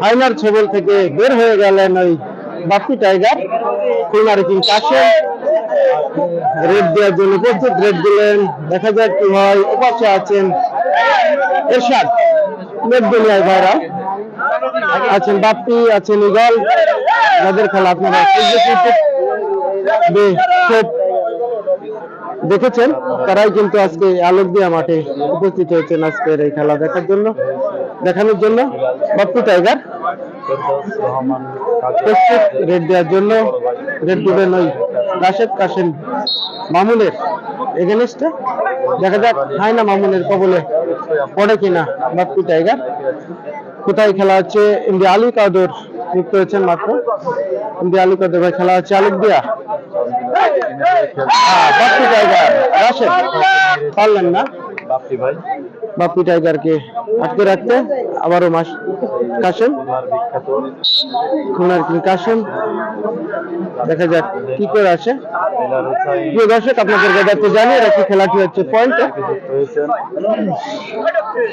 Final ছবল থেকে বের হয়ে গেলেন ওই বাপ্পি টাইগার, খুলনার কিং কাশেম। রেড দেওয়ার জন্য প্রস্তুত, রেড দিলেন। দেখা যাক কি হয়, উপাসে আছেন এরশাদ। রেড ভাইরা আছেন বাপ্পি, আছেন ইগল। যাদের খেলা আপনারা খুব দেখেছেন? তারাই কিন্তু আজকে আলোক দিয়া মাঠে উপস্থিত হয়েছেন আজকের এই খেলা দেখার জন্য, দেখানোর জন্য। বাপ্পি টাইগার রেড দেওয়ার জন্য। রেড দিবেন ওই রাশেদ কাসেম মামুনের এগেনস্টে দেখা যাক, হয় না মামুনের কবলে পড়ে কিনা বাপ্পি টাইগার। কোথায় খেলা হচ্ছে? ইন্ডিয়া আলী কাদর যুক্ত হয়েছেন মাত্র। ইন্ডিয়া আলী কাদর খেলা হচ্ছে আলোক দিয়া। বাপ্পি টাইগার রাশেদ। পারলেন না? বাপ্পি ভাই। বাপ্পি টাইগারকে আটকে রাখতে? আবারও মাস কাশেম। খুলনার কিং কাশেম। দেখা যাক কি করে আসে। প্রিয় দর্শক, আপনাদের যাতে জানিয়ে রাখি, খেলাটি হচ্ছে পয়েন্ট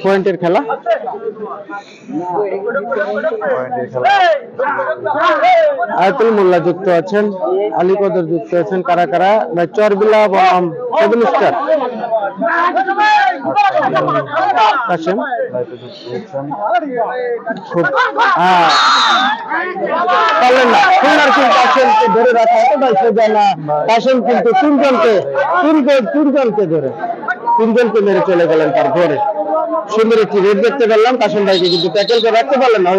পয়েন্টের খেলা। আয়তুল মোল্লা যুক্ত আছেন, আলী কদর যুক্ত আছেন, কারা কারা? ভাই, চরবিলা বনাম কাশেম। হ্যাঁ। পারলেন না। খুলনার কিং কাশেমকে ধরে রাখা এতটাই সোজা না কাশেম কিন্তু তিনজনকে, তিনজন, তিনজনকে ধরে, তিনজনকে মেরে চলে গেলেন তার ঘরে। সুন্দর একটি রেড দেখতে পেলাম কাশেম ভাইকে কিন্তু রাখতে না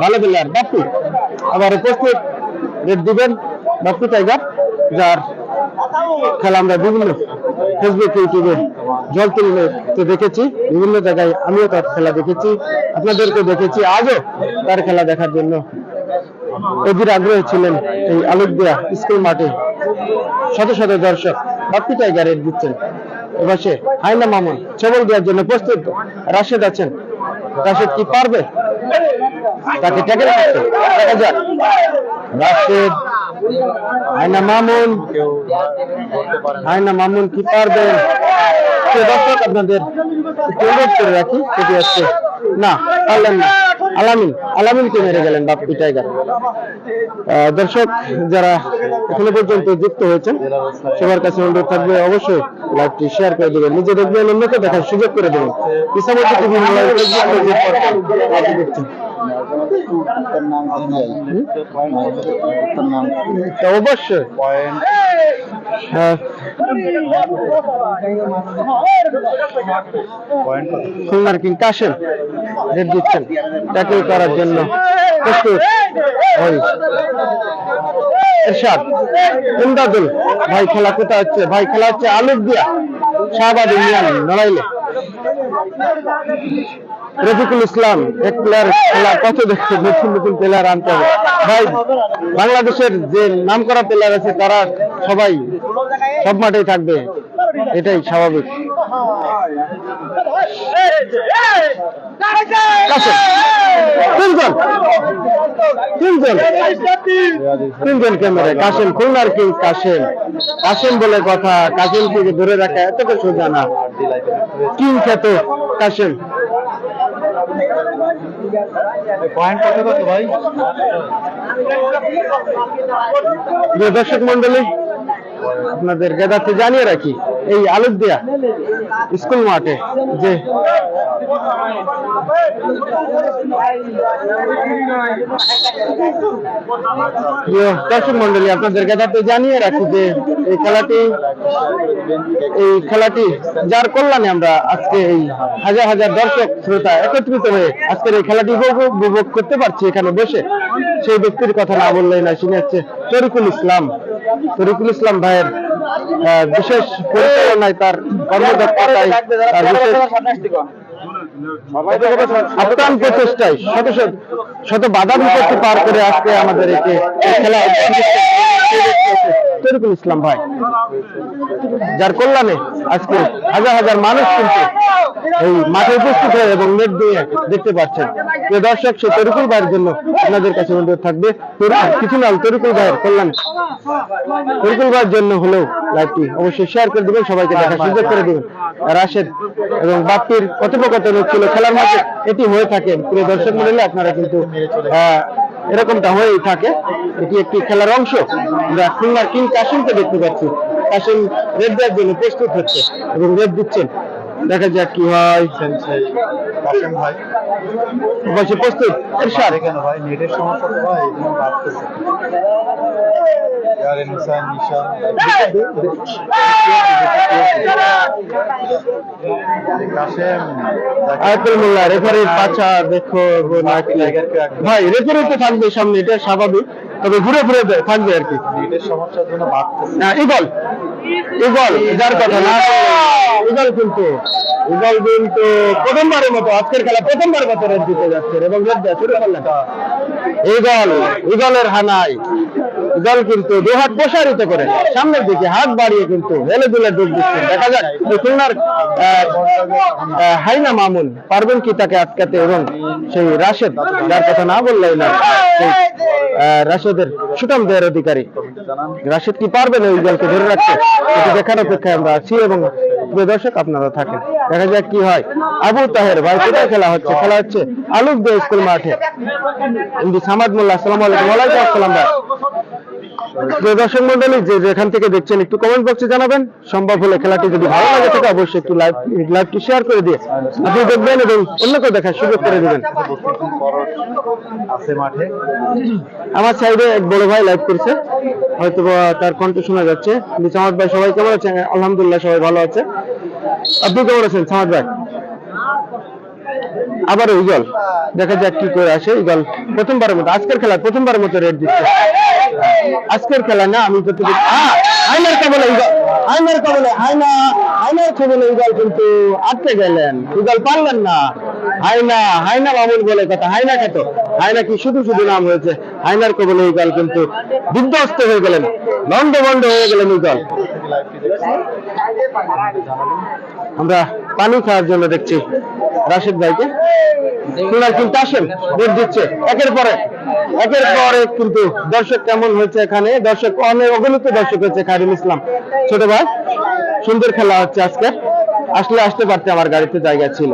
ভালো প্লেয়ার বাপ্পু। আবার উপস্থিত, রেড দিবেন, বাপ্পু টাইগার যার খেলা আমরা বিভিন্ন ফেসবুক ইউটিউবে জল তুলতে দেখেছি, বিভিন্ন জায়গায় আমিও তার খেলা দেখেছি আপনাদেরকে দেখেছি, আজও তার খেলা দেখার জন্য অধীর আগ্রহী ছিলেন এই আলোক দেয়া স্কুল মাঠে। শত শত দর্শক, বাপ্পি টাইগারের দিচ্ছেন এবার সে হাইনা মামুন, ছবল দেওয়ার জন্য প্রস্তুত। রাশেদ আছেন রাশেদ কি পারবে? তাকে দেখা যাক। রাশেদ আয়না মামুন। আয়না মামুন কি পারবেন দর্শক, আপনাদের অনুরোধ করে রাখি না, পারলেন না। আলামিন আলামিনকে মেরে গেলেন বাপ্পি টাইগার। দর্শক, যারা এখনও পর্যন্ত যুক্ত হয়েছেন, সবার কাছে অনুরোধ থাকবে, অবশ্যই লাইভটি শেয়ার করে দেবেন। নিজে দেখবেন, অন্যকে দেখার সুযোগ করে দেবেন। ইসামতি টিভি অবশ্যই। খুলনার কিং কাশেম, রেড দিচ্ছেন। করার জন্য। ভাই। খেলা কোথায় হচ্ছে? ভাই খেলা হচ্ছে আলুক দিয়া। শাহবাদ ইন্ডিয়ান নড়াইলে। রফিকুল ইসলাম এক প্লেয়ার খেলা কত দেখছে নতুন নতুন প্লেয়ার আনতে হবে। ভাই, বাংলাদেশের যে নাম করা প্লেয়ার আছে তারা সবাই সব মাঠেই থাকবে। এটাই স্বাভাবিক। কাশেম কাশেম খুলনার কিং কাশেম কাশেম বলে কথা কাশেমকে ধরে রাখা এতটা সোজা না। কিং খ্যাত কাশেম পয়েন্ট কত কত ভাই প্রিয় দর্শক মন্ডলী আপনাদের গেদাতে জানিয়ে রাখি, এই আলোক দেয়া স্কুল মাঠে যে দর্শক মন্ডলী আপনাদের গেদাতে জানিয়ে রাখি যে এই খেলাটি এই খেলাটি যার কল্যাণে আমরা আজকে এই হাজার হাজার দর্শক, শ্রোতা একত্রিত হয়ে আজকের এই খেলাটি উপভোগ করতে পারছি এখানে বসে। সেই ব্যক্তির কথা না বললেই না শুনে হচ্ছে তরিকুল ইসলাম। তরিকুল ইসলাম ভাইয়ের বিশেষ পরিচালনায় তার কর্মদক্ষতায় আপ্রাণ প্রচেষ্টায় শত শত শত বাধা বিপত্তি পার করে আজকে আমাদের একে খেলা তরিকুল ইসলাম ভাই। যার কল্যাণে আজকে হাজার হাজার মানুষ কিন্তু এই মাঠে উপস্থিত হয়ে এবং নেট দিয়ে দেখতে পাচ্ছেন। যে দর্শক সে তরিকুল ভাইয়ের জন্য আপনাদের কাছে অনুরোধ থাকবে কিছু না তরিকুল ভাইয়ের কল্যাণ। তরিকুল ভাইয়ের জন্য হলেও লাইভটি অবশ্যই শেয়ার করে দিবেন সবাইকে দেখার সুযোগ করে দিবেন। রাশেদ এবং বাপ্পির কথোপকথন হচ্ছিল খেলার মাঝে এটি হয়ে থাকে। প্রিয় দর্শক মন্ডলী আপনারা কিন্তু আহ, এরকমটা হয়েই থাকে। এটি একটি খেলার অংশ। আমরা খুলনার কিং কাশিমকে দেখতে পাচ্ছি। কাশিম রেড দেওয়ার জন্য প্রস্তুত হচ্ছে এবং রেড দিচ্ছেন। দেখা যাক কি হয়। কাশেম ভাই। প্রস্তুত? এরশাদ? ভাই? নেটের সমস্যা তো ভাই এই বাড়তেছে। ইয়ার নিশান নিশান কাশেম আয়াতুল মোল্লা রেফারির পাছা দেখো নাকি ভাই রেফারি তো থাকবে সামনে এটা স্বাভাবিক। তবে ঘুরে ঘুরে থাকবে আর কি। নেটের সমস্যার জন্য বাড়তেছে। না ইগল ইগল যার কথা না। ইগল কিন্তু ইগল কিন্তু প্রথমবারের মতো, আজকের খেলা প্রথমবারের মতো রেড দিতে যাচ্ছে এবং রেড দেওয়া শুরু করলেন। ইগল ইগলের হানায় ইগল কিন্তু দু হাত প্রসারিত করে সামনের দিকে হাত বাড়িয়ে কিন্তু হেলে দুলে ডুব দিচ্ছে দেখা যাক খুলনার হাইনা মামুন, পারবেন কি তাকে আটকাতে এবং সেই রাশেদ, যার কথা না বললেই না রাশেদের সুটাম দেয়ের অধিকারী। রাশেদ কি পারবেন ওই দলকে ধরে রাখতে? দেখার অপেক্ষায় আমরা আছি এবং প্রিয় দর্শক আপনারা থাকেন। দেখা যাক কি হয়। আবু তাহের, ভাই, কোথায় খেলা হচ্ছে? খেলা হচ্ছে আলুক দে স্কুল মাঠে। সামাদ মোল্লা, আসসালামু আলাইকুম। ওয়ালাইকুম আসসালাম, ভাই। দর্শক মন্ডলী, যে যেখান থেকে দেখছেন, একটু কমেন্ট বক্সে জানাবেন। সম্ভব হলে খেলাটি যদি ভালো লাগে থাকে অবশ্যই একটু লাইভ লাইভটি শেয়ার করে দিয়ে আপনি দেখবেন এবং অন্য কেউ দেখার সুযোগ করে দিবেন। আমার সাইডে এক বড় ভাই লাইভ করছে। হয়তো তার কণ্ঠ শোনা যাচ্ছে। কিন্তু ভাই, সবাই কেমন আছে আলহামদুলিল্লাহ, সবাই ভালো আছে। আপনি কেমন আছেন? সামাদ ভাই? আবার ইগল দেখা যাক কি করে আসে ইগল প্রথমবারের মতো। আজকের খেলা প্রথমবারের মতো রেড দিচ্ছে। আজকের খেলা না, আমি তো আইনার ইগল আইনার কবলে ইগল কিন্তু আটকে গেলেন। ইগল পারলেন না। হাইনা বলে কথা। হাইনা খেত হাইনা কি শুধু শুধু নাম হয়েছে। হাইনার কবলে ইগল কিন্তু বিধ্বস্ত হয়ে গেলেন। লন্ড বন্ড হয়ে গেলেন ইগল আমরা পানি খাওয়ার জন্য দেখছি। রাশেদ ভাইকে? খুলনার কিন্তু আসেন, ভোট দিচ্ছে। একের পরে একের পরে কিন্তু দর্শক কেমন হয়েছে এখানে? দর্শক অনেক অগণিত দর্শক হয়েছে খায়রুল ইসলাম। ছোট ভাই, সুন্দর খেলা হচ্ছে আজকে। আসলে আসতে পারতে আমার গাড়িতে জায়গা ছিল।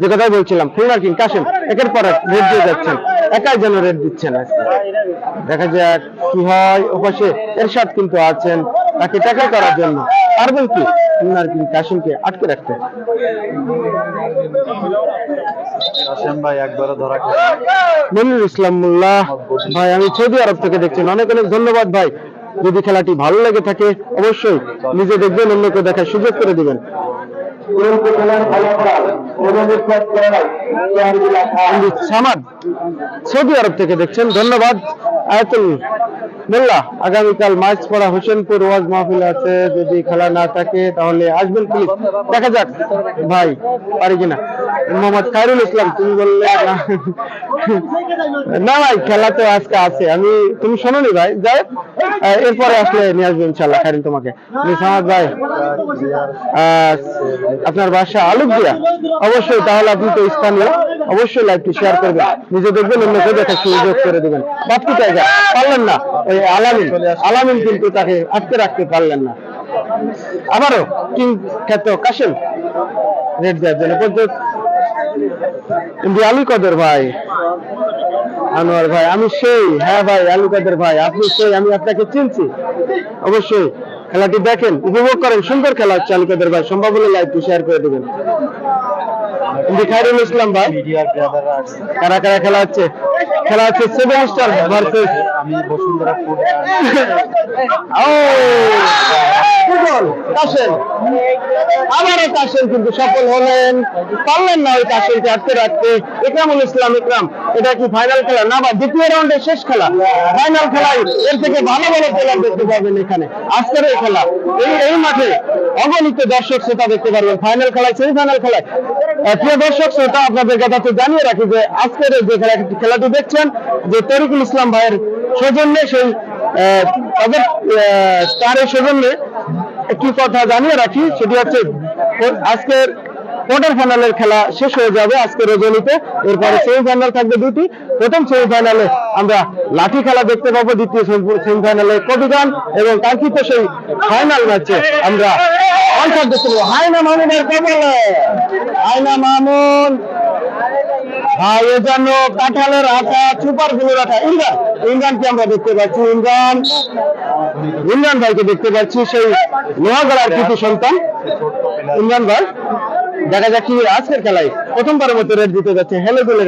যে কথাই বলছিলাম খুলনার কিং কাশেম একের পর এক রেড দিয়ে যাচ্ছেন একাই যেন দিচ্ছেন দেখা যাক কি হয় ওপাশে এরশাদ কিন্তু আছেন তাকে ট্যাকেল করার জন্য। পারবেন কি খুলনার কিং কাশেমকে আটকে রাখতে। কাশেম ভাই একবারও ধরা খেলে ইসলাম মোল্লাহ ভাই আমি সৌদি আরব থেকে দেখছেন। অনেক অনেক ধন্যবাদ ভাই। যদি খেলাটি ভালো লেগে থাকে অবশ্যই নিজে দেখবেন অন্যকে দেখার সুযোগ করে দিবেন। সৌদি আরব থেকে দেখছেন। ধন্যবাদ। আয়াতুল মোল্লা, আগামীকাল মাছ পড়া হোসেনপুর ওয়াজ মাহফিল আছে। যদি খেলা না থাকে, তাহলে আসবেন প্লিজ দেখা যাক, ভাই, পারি কিনা। মোহাম্মদ খায়রুল ইসলাম, তুমি বললে না। না ভাই, খেলা তো আজকে আছে। আমি, তুমি শোনোনি ভাই? যাই এরপরে আসলে নিয়ে আসব ইনশাল্লাহ খায়রুল তোমাকে। ভাই আপনার বাসা আলুক দিয়া, অবশ্যই তাহলে আপনি তো স্থানীয়, অবশ্যই লাইভটি শেয়ার করবেন। নিজে দেখবেন, অন্যকে দেখার সুযোগ করে দিবেন। বাপ্পি টাইগার পারলেন না? ওই আলামিন আলামিন কিন্তু তাকে আটকে রাখতে পারলেন না। আবারও কিং খ্যাত কাশেম রেড দেওয়ার জন্য প্রদ্যুৎ কিন্তু আলী কদর ভাই? আনোয়ার ভাই, আমি সেই হ্যাঁ ভাই, আলী কদর ভাই, আপনি সেই, আমি আপনাকে চিনছি। অবশ্যই খেলাটি দেখেন, উপভোগ করেন, সুন্দর খেলা হচ্ছে আলিকাদের কদর ভাই। সম্ভব হলে লাইভটি শেয়ার করে দেবেন। কিন্তু ইসলাম ভাই কারা কারা খেলা হচ্ছে? খেলা হচ্ছে সেভেন স্টার ভার্সেস আমি বসুন্ধরা ফুড ও ফুটবল কাশেম আবারও কাশেম কিন্তু সফল হলেন। পারলেন না ওই কাশেমকে আটকে রাখতে। ইকরামুল ইসলাম ইকরাম এটা কি ফাইনাল খেলা? না বা দ্বিতীয় রাউন্ডের শেষ খেলা? ফাইনাল খেলায় এর থেকে ভালো ভালো প্লেয়ার দেখতে পাবেন এখানে। আজকের এই খেলা। এই এই মাঠে অগণিত দর্শক শ্রোতা দেখতে পারবেন। ফাইনাল খেলায় সেমিফাইনাল খেলায়। প্রিয় দর্শক, শ্রোতা, আপনাদের কাছে জানিয়ে রাখি যে আজকের যে খেলা- খেলাটি দেখছেন, যে তরিকুল ইসলাম ভাইয়ের সৌজন্যে সেই তাদের তার সৌজন্যে একটি কথা জানিয়ে রাখি, সেটি হচ্ছে, আজকের কোয়ার্টার ফাইনালের খেলা শেষ হয়ে যাবে আজকে রজনীতে। এরপরে সেমিফাইনাল থাকবে দুটি। প্রথম সেমিফাইনালে আমরা লাঠি খেলা দেখতে পাবো দ্বিতীয় সেমিফাইনালে কবিগান এবং কাঙ্ক্ষিত সেই ফাইনাল ম্যাচে আমরা দেখতে পাবো মামুনের হাইনা মামুন ভাই এ যেন কাঁঠালের আটা সুপারগুলোর ইমরান ইমরানকে আমরা দেখতে পাচ্ছি ইমরান। ইমরান ভাইকে দেখতে পাচ্ছি সেই লোহাগড়ার কৃতি সন্তান। ইমরান ভাই। দেখা যাক কি আজকের খেলায়। প্রথমবারের মতো রেড দিতে যাচ্ছে, হেলে গোলে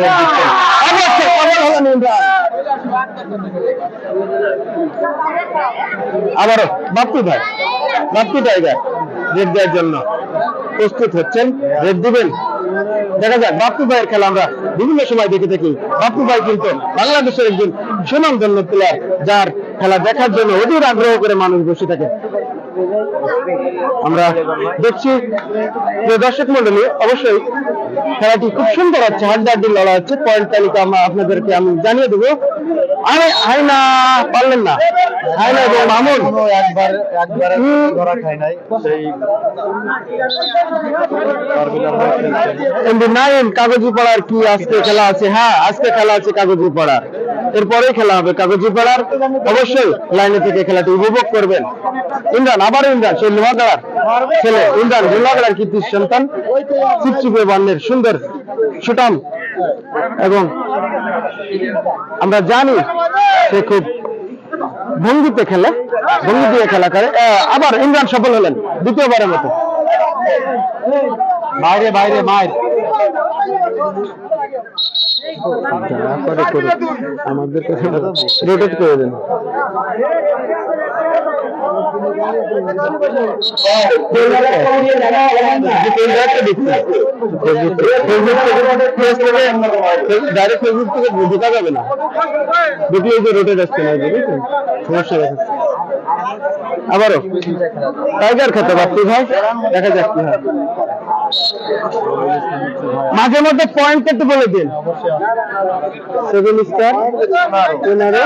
আবারও, বাপ্পি ভাই, বাপ্পি টাইগার রেড দেওয়ার জন্য প্রস্তুত হচ্ছেন রেড দিবেন। দেখা যাক, বাপ্পু ভাইয়ের খেলা আমরা বিভিন্ন সময় দেখে থাকি। বাপ্পু ভাই কিন্তু বাংলাদেশের একজন সুনামধন্য প্লেয়ার যার খেলা দেখার জন্য অধীর আগ্রহ করে মানুষ বসে থাকে। আমরা দেখছি যে দর্শক মন্ডলী, অবশ্যই খেলাটি খুব সুন্দর হচ্ছে। হাড্ডাহাড্ডি লড়া হচ্ছে। পয়েন্ট তালিকা আমরা আপনাদেরকে আমি জানিয়ে দেবো। আরে হাইনা পারলেন না। হাইনা এবং মামুন। একবার একবার ধরা খায় নাই। সেই নাইন কাগজি পাড়ার কি আজকে খেলা আছে? হ্যাঁ আজকে খেলা আছে কাগজি পাড়ার। এরপরে খেলা হবে কাগজি পাড়ার। অবশ্যই লাইনে থেকে খেলাটি উপভোগ করবেন। ইমরান আবার ইমরান সেই লোহাগড়ার ছেলে ইমরান লোহাগড়ার কীর্তির সন্তান চিপচিপে বান্নের সুন্দর সুটাম এবং আমরা জানি সে খুব ভঙ্গিতে খেলে ভঙ্গি দিয়ে খেলা করে। আবার ইমরান সফল হলেন দ্বিতীয়বারের মতো। বাইরে বাইরে মায়ের আমাদের রোটেট করে দেন। ডাইরেক্ট ফেসবুক থেকে ঢোকা যাবে না দেখলে এই যে রোটেট আসছে না বুঝেছেন সমস্যা দেখা আবারও টাইগার খেতে পারছি ভাই দেখা যাক কি হয় মাঝে মধ্যে পয়েন্ট একটু বলে দিন সেভেন স্টার পনেরো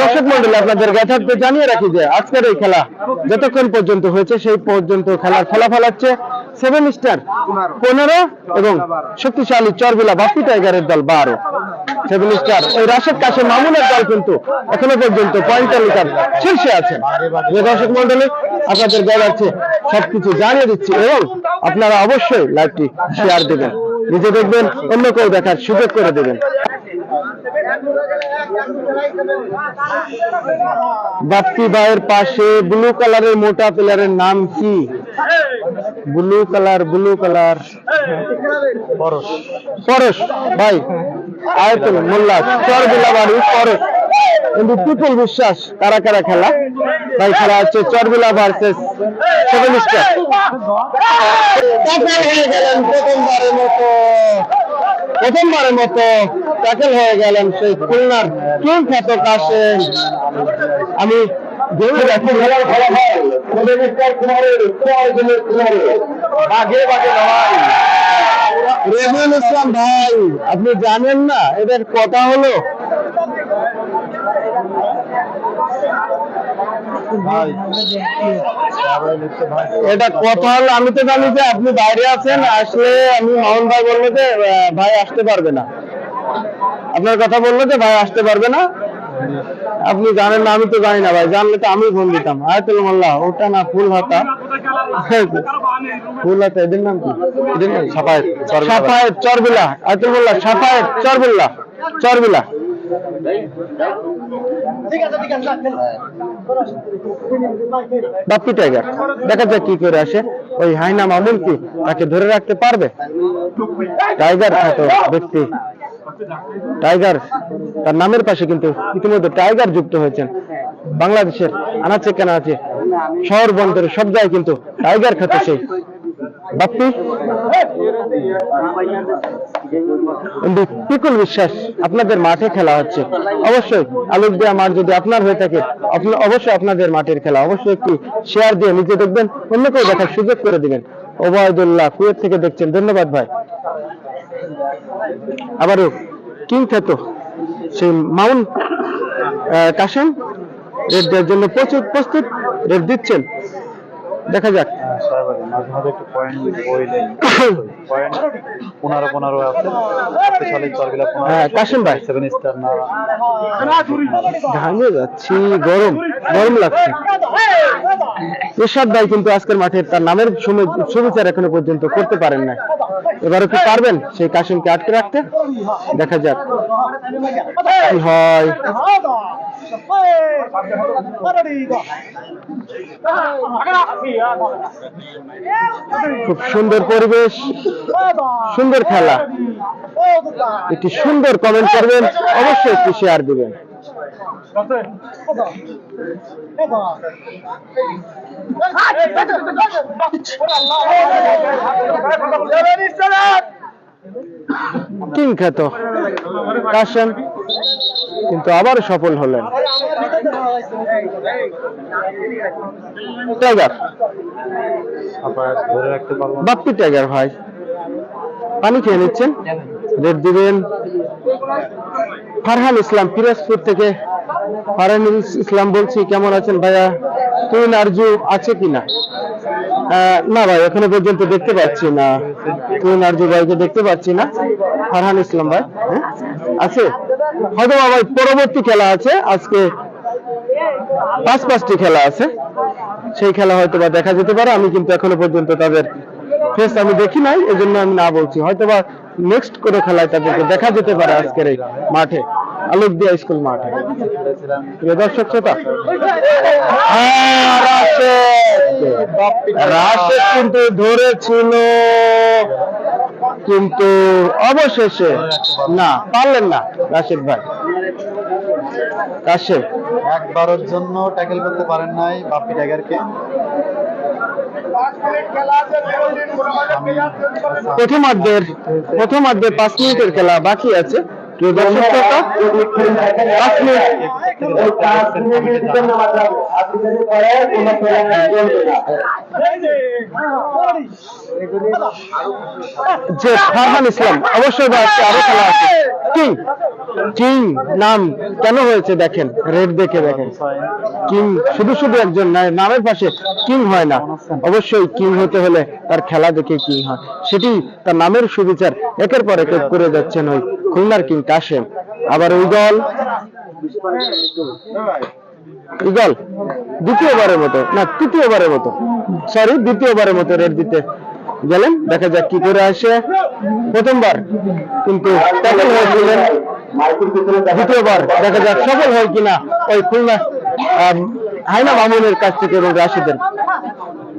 দর্শক মন্ডলী, আপনাদের যথার্থ জানিয়ে রাখি যে আজকের এই খেলা যতক্ষণ পর্যন্ত হয়েছে, সেই পর্যন্ত খেলার ফলাফল হচ্ছে সেভেন স্টার পনেরো এবং শক্তিশালী চরবিলা বাপ্পি টাইগারের দল বারো। সেভেন স্টার ওই রাশেদ কাশে মামুনের দল কিন্তু এখনও পর্যন্ত পয়েন্ট শীর্ষে আছেন দর্শক আপনাদের সবকিছু জানিয়ে দিচ্ছি এবং আপনারা অবশ্যই লাইভটি শেয়ার দেবেন। নিজে দেখবেন, অন্য কেউ দেখার সুযোগ করে দেবেন। বাপ্পি ভাইয়ের পাশে ব্লু কালারের মোটা প্লেয়ারের নাম কি? Blue colour blue colour. Parash. Parash, ভাই। আয়তন মোল্লা চর বিলাবাড়ি, পরশ। কিন্তু পিপুল বিশ্বাস, কারা কারা খেলা? ভাই, খেলা হচ্ছে চরবিলা ভার্সেস সেভেন স্টার প্রথমবারের মতো প্রথমবারের মতো ট্যাকেল হয়ে গেলেন সেই খুলনার চুল খ্যাত কাশেম আমি রেহুল ইসলাম ভাই আপনি জানেন না? এদের কথা হলো ভাই তারপরে লিখছে ভাই এটা কথা হলো আমি তো জানি যে আপনি বাইরে আছেন আসলে আমি মামুন ভাই বলল যে ভাই আসতে পারবে না। আপনার কথা বলল যে ভাই আসতে পারবে না। আপনি জানেন না আমি তো জানি না ভাই জানলে তো আমি ফোন দিতাম। আয়তুল মোল্লা ওটা না ফুল হাতা ফুল হাতা এদের নাম কি? সাফায়েত, চরবিলা। সাফায়েত চরবিলা। আয়তুল মোল্লা সাফায়েত চরবিল্লা চরবিলা। দেখা যাক কি করে আসে। ওই হাইনা মামুন কি তাকে ধরে রাখতে পারবে? টাইগার খ্যাত ব্যক্তি। টাইগার, তার নামের পাশে কিন্তু ইতিমধ্যে টাইগার যুক্ত হয়েছেন। বাংলাদেশের আনাচে কেনা আছে শহর বন্দরে সব জায়গায় কিন্তু টাইগার খ্যাত সেই কিন্তু বিশ্বাস, আপনাদের মাঠে খেলা হচ্ছে। অবশ্যই, আলোক দেওয়া মাঠ যদি আপনার হয়ে থাকে অবশ্যই আপনাদের মাঠের খেলা। অবশ্যই একটি শেয়ার দিয়ে নিজে দেখবেন, অন্য কেউ দেখার সুযোগ করে দিবেন। ওবায়দুল্লাহ, কুয়েত থেকে দেখছেন। ধন্যবাদ ভাই। আবারও কিং খ্যাত সেই মাউন্ট কাশেম। রেড দেওয়ার জন্য প্রচুর প্রস্তুত রেড দিচ্ছেন। দেখা যাক। এসব ছয় মাঝে মাঝে একটু পয়েন্ট বই দেয় পয়েন্ট পনেরো পনেরো আছে শক্তিশালী দলগুলা হ্যাঁ, কাশিম ভাই। সেভেন স্টার না। ঘামে যাচ্ছি গরম গরম লাগছে। এরশাদ ভাই কিন্তু আজকের মাঠে তার নামের সময় সুবিচার এখনও পর্যন্ত করতে পারেন না এবারও কি পারবেন? সেই কাশিমকে আটকে রাখতে। দেখা যাক। কি হয়। খুব সুন্দর পরিবেশ। সুন্দর খেলা। একটি সুন্দর কমেন্ট করবেন। অবশ্যই একটি শেয়ার দিবেন। কিং খ্যাত কাশেম কিন্তু আবার সফল হলেন। টাইগার। বাপ্পি টাইগার ভাই। পানি খেয়ে নিচ্ছেন। রেড দিবেন ফারহান ইসলাম, পিরাজপুর থেকে ফারহান ইসলাম বলছি, কেমন আছেন ভাইয়া? তুই আরজু আছে কিনা? না ভাই, এখনও পর্যন্ত দেখতে পাচ্ছি না। তুই আরজু ভাইকে দেখতে পাচ্ছি না। ফারহান ইসলাম ভাই হ্যাঁ? আছে? হয়তো ভাই, পরবর্তী খেলা আছে, আজকে পাঁচ পাঁচটি খেলা আছে। সেই খেলা হয়তো বা দেখা যেতে পারে, আমি কিন্তু এখনও পর্যন্ত তাদের ফেস আমি দেখি নাই, এজন্য আমি না বলছি। হয়তো বা নেক্সট কোনো খেলায় তাদেরকে দেখা যেতে পারে আজকের এই মাঠে আলোকদিয়া স্কুল মাঠে। প্রিয় দর্শক শ্রোতা। হ্যাঁ, রাশেদ। রাশেদ কিন্তু ধরেছিল কিন্তু অবশেষে না পারলেন না রাশেদ ভাই। কাশেম একবারের জন্য ট্যাকেল করতে পারেন নাই বাপ্পি টাইগারকে আমি প্রথমার্ধের প্রথমার্ধে পাঁচ মিনিটের খেলা বাকি আছে। যে ফারহান ইসলাম, অবশ্যই আরও খেলা আছে। কিং কিং নাম কেন হয়েছে দেখেন, রেড দেখে দেখেন। কিং, শুধু শুধু একজন নামের পাশে কিং হয় না। অবশ্যই কিং হতে হলে তার খেলা দেখে কিং হয়। সেটি তার নামের সুবিচার একের পর এক করে যাচ্ছেন ওই খুলনার কিং কাশেম। আবার ওই দল? ইগল দ্বিতীয়বারের মতো। না, তৃতীয়বারের মতো। সরি দ্বিতীয়বারের মতো দিতে গেলেন। দেখা যাক কি করে আসে। প্রথমবার কিন্তু হয়েছিলেন দ্বিতীয়বার দেখা যাক সফল হয় কিনা ওই খুলনা হাইনা মামুনের কাছ থেকে এবং রাশিদের।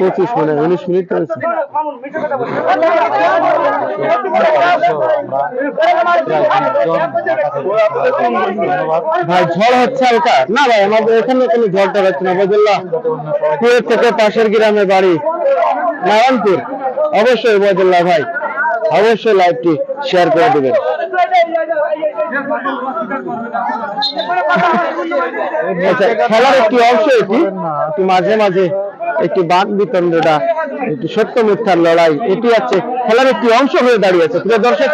পঁচিশ মানে উনিশ মিনিট ভাই, ঝড় হচ্ছে হালকা। না ভাই, আমাদের এখানে কোনো ঝড়টা হচ্ছে না বদুল্লাহ থেকে পাশের গ্রামে বাড়ি, নারায়ণপুর। অবশ্যই বদুল্লাহ ভাই, অবশ্যই লাইভটি শেয়ার করে দেবেন। খেলার একটি অংশ এটি, একটু মাঝে মাঝে একটি বাক বিতণ্ডটা একটি সত্য মিথ্যার লড়াই, এটি আছে খেলার একটি অংশ হয়ে দাঁড়িয়েছে প্রিয় দর্শক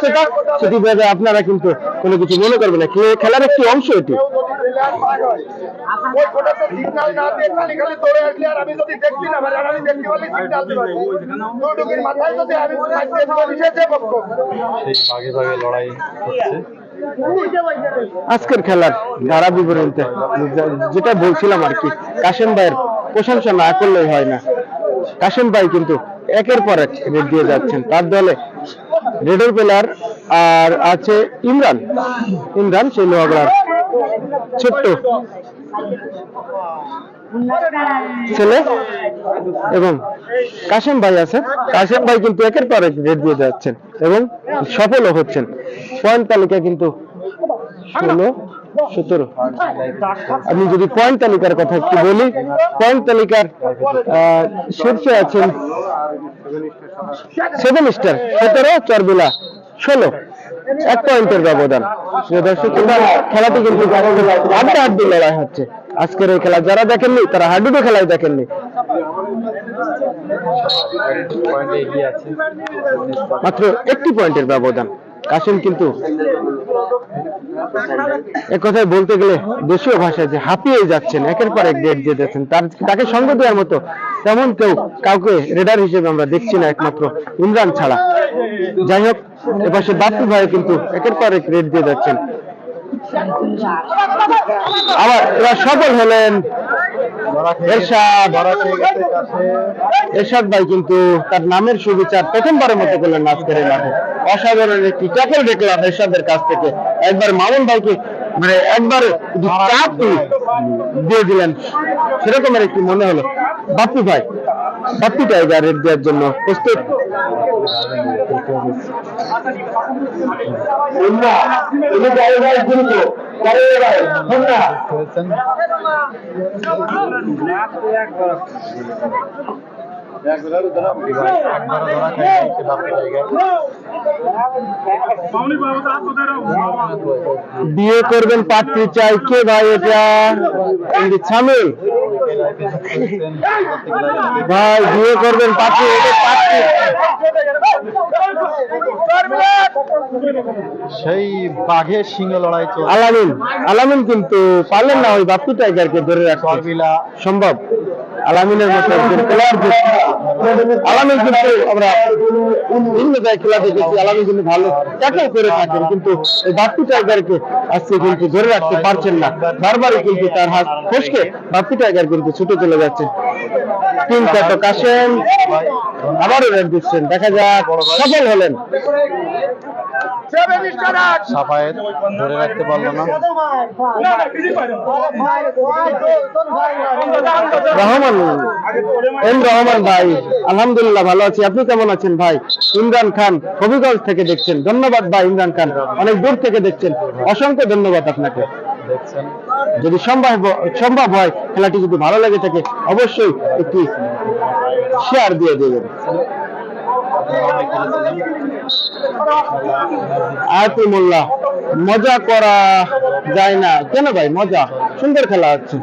সেটি ভেবে আপনারা কিন্তু কোনো কিছু মনে করবেন না। খেলার একটি অংশ এটি। ওই ফটোতে সিগন্যাল না দিয়ে খালি খালি দৌড়ে আসলে আর আমি যদি দেখছি না আর আমি দেখতে পারলে সিগন্যাল দিতে পারি দুটুকির মাথায় যদি আমি সাইড দিয়ে দিতে পারি সে যে পক্ষ সেই ভাগে ভাগে লড়াই হচ্ছে। আজকের খেলার ধারা বিবরণীতে যেটা বলছিলাম আর কি কাশেম ভাইয়ের প্রশংসা না করলেই হয় না। কাশেম ভাই কিন্তু একের পর এক রেড দিয়ে যাচ্ছেন। তার দলে রেডের প্লেয়ার আর আছে ইমরান। ইমরান সেই লোহাগড়ার ছোট্ট। ছেলে এবং কাশেম ভাই আছে। কাশেম ভাই কিন্তু একের পর এক রেড দিয়ে যাচ্ছেন এবং সফলও হচ্ছেন। পয়েন্ট তালিকা কিন্তু ষোলো, সতেরো। আমি যদি পয়েন্ট তালিকার কথা একটু বলি, পয়েন্ট তালিকার শীর্ষে আছেন সেভেন স্টার, সতেরো, চরবিলা, ষোলো। এক পয়েন্টের ব্যবধান। খেলাটি কিন্তু হাড্ডা হাড্ডি লড়াই হচ্ছে। আজকের এই খেলা যারা দেখেননি, তারা হাডুডু খেলায় দেখেননি। মাত্র একটি পয়েন্টের ব্যবধান। কাসিম কিন্তু। এক কথায় বলতে গেলে দেশীয় ভাষায় যে হাঁপিয়ে যাচ্ছেন, একের পর এক ডেট দিয়ে যাচ্ছেন তার তাকে সঙ্গ দেওয়ার মতো তেমন কেউ কাউকে রেডার হিসেবে আমরা দেখছি না একমাত্র ইমরান ছাড়া। যাই হোক, এপাশে বাপ্পু ভাই কিন্তু একের পর এক রেড দিয়ে যাচ্ছেন। আবার এরা সফল হলেন। এরশাদ। এরশাদ ভাই কিন্তু তার নামের সুবিচার প্রথমবারের মতো করলেন নাচ করে মাঠে। অসাধারণ একটি ট্যাকল দেখলাম এরশাদের কাছ থেকে। একবার মামুন ভাইকে মানে একবার চাপ দিয়ে দিলেন। সেরকমের একটি মনে হলো। বাপ্পু ভাই, বাপ্পু টাইগার দেওয়ার জন্য প্রস্তুত। খেলেছেন বিয়ে করবেন পাত্রী চাই। কে ভাই এটা? সামিল ভাই বিয়ে করবেন পাত্রী পাত্রী। সেই বাঘের সিংহে লড়াই চলছে। আলামিন আলামিন কিন্তু পারলেন না ওই বাপ্পি টাইগারকে ধরে চরবিলা সম্ভব। আলামিনের মতো প্লেয়ার আলামিন কিন্তু আমরা ভিন্ন খেলা দেখেছি আলামের কিন্তু ভালো ট্যাকল করে থাকেন, কিন্তু এই বাপ্পি টাইগারকে আজকে কিন্তু ধরে রাখতে পারছেন না। বারবারই কিন্তু তার হাত ফসকে বাপ্পি টাইগার কিন্তু ছুটে চলে যাচ্ছে। তিন কত কাশেম আবারও রেড দিচ্ছেন। দেখা যাক, সফল হলেন। সাফায়েত ধরে রাখতে পারল না। রহমান এম রহমান ভাই আলহামদুলিল্লাহ ভালো আছি। আপনি কেমন আছেন ভাই? ইমরান খান হবিগঞ্জ থেকে দেখছেন। ধন্যবাদ ভাই ইমরান খান অনেক দূর থেকে দেখছেন। অসংখ্য ধন্যবাদ আপনাকে। দেখছেন? যদি সম্ভব সম্ভব হয় খেলাটি যদি ভালো লেগে থাকে অবশ্যই একটি শেয়ার দিয়ে দেবেন। অনেক মোল্লা মজা করা যায় না। কেন ভাই, মজা? সুন্দর খেলা হচ্ছে।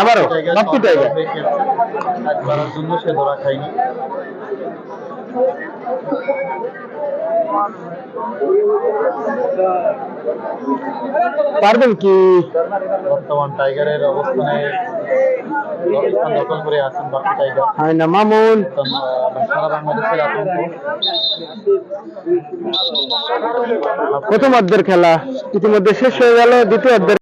আবারও বাপ্পি টাইগার পারবেন কি? বর্তমান টাইগারের অবস্থানে অবস্থান দখল করে আছেন বাকি হয় না মামুন। আহ, সারা বাংলাদেশের আতঙ্ক। প্রথম অর্ধের খেলা ইতিমধ্যে শেষ হয়ে গেল দ্বিতীয় অর্ধের